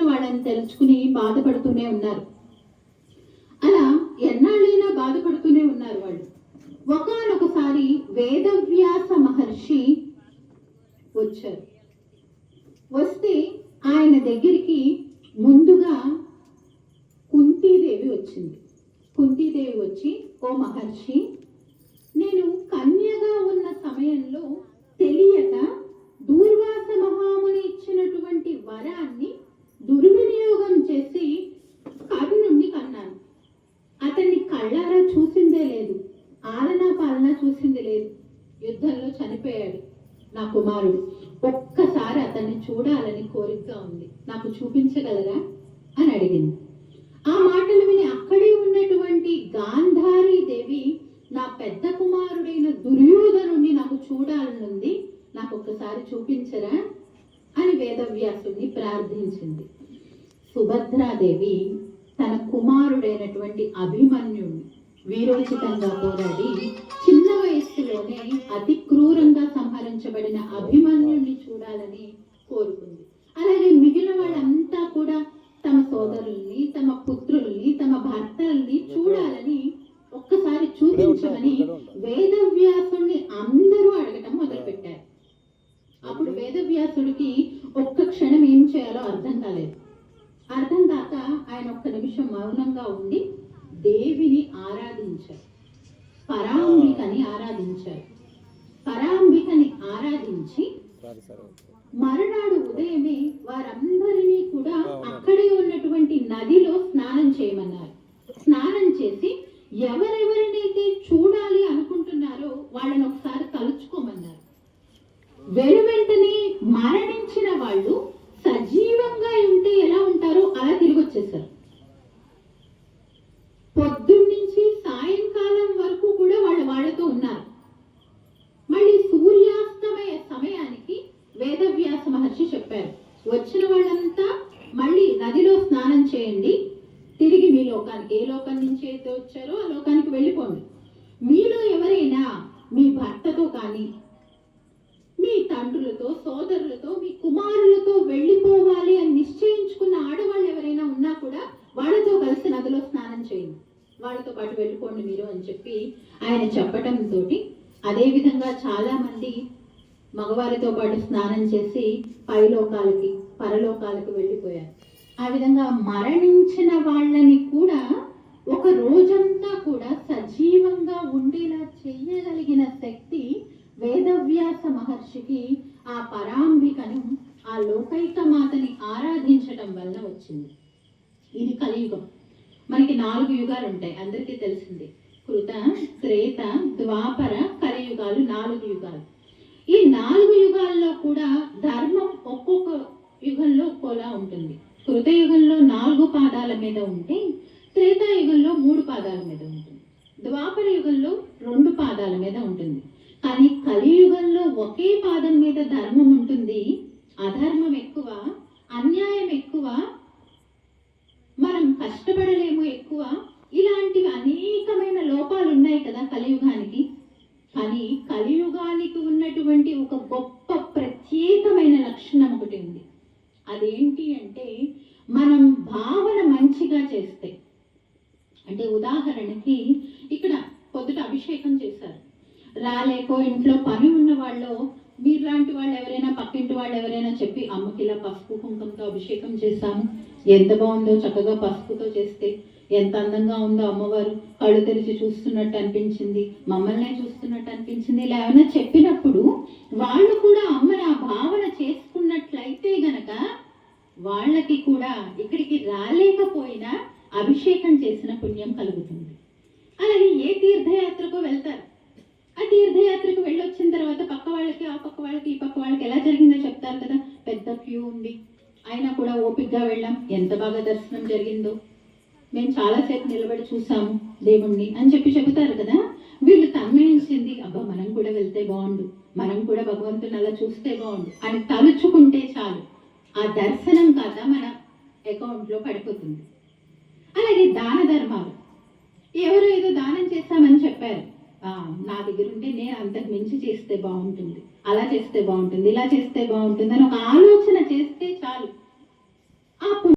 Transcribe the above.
చేస్తున్న వాళ్ళని తెలుసుకుని బాధపడుతూనే ఉన్నారు. అలా ఎన్నాళ్ళైనా బాధపడుతూనే ఉన్నారు వాళ్ళు. ఒకనొకసారి వేదవ్యాస మహర్షి వచ్చారు. వస్తే ఆయన దగ్గరికి ముందుగా కుంతీదేవి వచ్చింది. కుంతీదేవి వచ్చి ఓ మహర్షి నేను కన్యగా ఉన్న సమయంలో తెలియక నా కుమారుడు. ఒక్కసారి అతన్ని చూడాలని కోరికగా ఉంది. నాకు చూపించగలరా? అని అడిగింది. ఆ మాటలు విని అక్కడే ఉన్నటువంటి గాంధారి దేవి నా పెద్ద కుమారుడైన దుర్యోధనుణ్ణి నాకు చూడాలనుంది నాకు ఒక్కసారి చూపించరా? అని వేదవ్యాసుని ప్రార్థించింది. సుభద్రాదేవి తన కుమారుడైనటువంటి అభిమన్యుడిని వీరోచితంగా పోరాడి చిన్న వయస్సులోనే అతి క్రూరంగా సంహరించబడిన అభిమన్యుడిని చూడాలని కోరుకుంది. అలాగే మిగిలిన వాళ్ళంతా కూడా తమ సోదరుల్ని తమ పుత్రుల్ని తమ భర్తల్ని చూడాలని ఒక్కసారి చూపించమని వేదవ్యాసుని అందరూ అడగటం మొదలుపెట్టారు. అప్పుడు వేదవ్యాసుడికి ఒక్క క్షణం ఏం చేయాలో అర్థం కాలేదు. అర్థం కాక ఆయన ఒక్క నిమిషం మౌనంగా ఉండి దేవిని ఆరాధించారు. పరాంబికని ఆరాధించారు. పరాంబికని ఆరాధించి మరునాడు ఉదయమే వారందరినీ కూడా అక్కడే ఉన్నటువంటి నదిలో స్నానం చేయమన్నారు. స్నానం చేసి ఎవరెవరినైతే చూడాలి అనుకుంటున్నారో వాళ్ళని ఒకసారి తలుచుకోమన్నారు. వెను వెంటనే మరణించిన వాళ్ళు సజీవంగా ఉంటే ఎలా ఉంటారో అలా తిరిగి వచ్చేసారు పొద్దున్నుంచి సాయంకాలం వరకు కూడా వాళ్ళు వాళ్ళతో ఉన్నారు మళ్ళీ సూర్యాస్తమయ సమయానికి వేదవ్యాస మహర్షి చెప్పారు వచ్చిన వాళ్ళంతా మళ్ళీ నదిలో స్నానం చేయండి. తిరిగి మీ లోకానికి ఏ లోకం నుంచి అయితే వచ్చారో ఆ లోకానికి వెళ్ళిపోండి. మీలో ఎవరైనా మీ భర్తతో కానీ మీ తండ్రులతో సోదరులతో మీ కుమారులతో వెళ్ళిపోవాలి అని నిశ్చయించుకున్న ఆడవాళ్ళు ఎవరైనా ఉన్నా కూడా వాళ్ళతో కలిసి నదిలో స్నానం చేయండి. వాళ్ళతో పాటు వెళ్ళిపోండి మీరు అని చెప్పి ఆయన చెప్పటంతో అదేవిధంగా చాలామంది మగవారితో పాటు స్నానం చేసి పైలోకాలకి పరలోకాలకు వెళ్ళిపోయారు. ఆ విధంగా మరణించిన వాళ్ళని కూడా ఒక రోజంతా కూడా సజీవంగా ఉండేలా చేయగలిగిన శక్తి వేదవ్యాస మహర్షికి ఆ పరాంబికను ఆ లోకైక మాతని ఆరాధించటం వల్ల వచ్చింది. ఇది కలియుగం. మనకి నాలుగు యుగాలు ఉంటాయి. అందరికీ తెలిసింది. కృత త్రేత ద్వాపర కలియుగాలు నాలుగు యుగాలు. ఈ నాలుగు యుగాల్లో కూడా ధర్మం ఒక్కొక్క యుగంలో ఒక్కోలా ఉంటుంది. కృతయుగంలో నాలుగు పాదాల మీద ఉంటే త్రేతాయుగంలో మూడు పాదాల మీద ఉంటుంది. ద్వాపర యుగంలో రెండు పాదాల మీద ఉంటుంది. కానీ కలియుగంలో ఒకే పాదం మీద ధర్మం ఉంటుంది. అధర్మం ఎక్కువ అన్యాయం ఎక్కువ మనం కష్టపడలేము ఎక్కువ. ఇలాంటివి అనేకమైన లోపాలు ఉన్నాయి కదా కలియుగానికి. కానీ కలియుగానికి ఉన్నటువంటి ఒక గొప్ప ఉదాహరణకి ఇక్కడ పొద్దుట అభిషేకం చేశారు. రాలేకో ఇంట్లో పని ఉన్న వాళ్ళు మీలాంటి వాళ్ళు ఎవరైనా పక్కింటి వాళ్ళు ఎవరైనా చెప్పి అమ్మకి ఇలా పసుపు కుంకుమతో అభిషేకం చేశాము ఎంత బాగుందో చక్కగా పసుపుతో చేస్తే ఎంత అందంగా ఉందో అమ్మవారు కళ్ళు తెరిచి చూస్తున్నట్టు అనిపించింది మమ్మల్నే చూస్తున్నట్టు అనిపించింది. ఇలా ఏమైనా చెప్పినప్పుడు వాళ్ళు కూడా అమ్మని ఆ భావన చేసుకున్నట్లయితే గనక వాళ్ళకి కూడా ఇక్కడికి రాలేకపోయినా అభిషేకం చేసిన పుణ్యం కలుగుతుంది. అలాగే ఏ తీర్థయాత్రకు వెళ్తారు? ఆ తీర్థయాత్రకు వెళ్ళొచ్చిన తర్వాత పక్క వాళ్ళకి ఆ పక్క వాళ్ళకి ఈ పక్క వాళ్ళకి ఎలా జరిగిందో చెప్తారు కదా? పెద్ద క్యూ ఉంది. అయినా కూడా ఓపికగా వెళ్ళాం. ఎంత బాగా దర్శనం జరిగిందో. మేము చాలాసేపు నిలబడి చూసాము దేవుణ్ణి అని చెప్పి చెబుతారు కదా? వీళ్ళు తన్మయించింది అబ్బా మనం కూడా వెళ్తే బాగుండు. మనం కూడా భగవంతుని అలా చూస్తే బాగుండు. అని తలుచుకుంటే చాలు. ఆ దర్శనం కాదా మన అకౌంట్లో పడిపోతుంది. అలాగే దాన ధర్మాలు. ఎవరు ఏదో దానం చేస్తామని చెప్పారు. నా దగ్గర ఉంటే నేను అంతకు మించి చేస్తే బాగుంటుంది. అలా చేస్తే బాగుంటుంది ఇలా చేస్తే బాగుంటుంది అని ఒక ఆలోచన చేస్తే చాలు. ఆ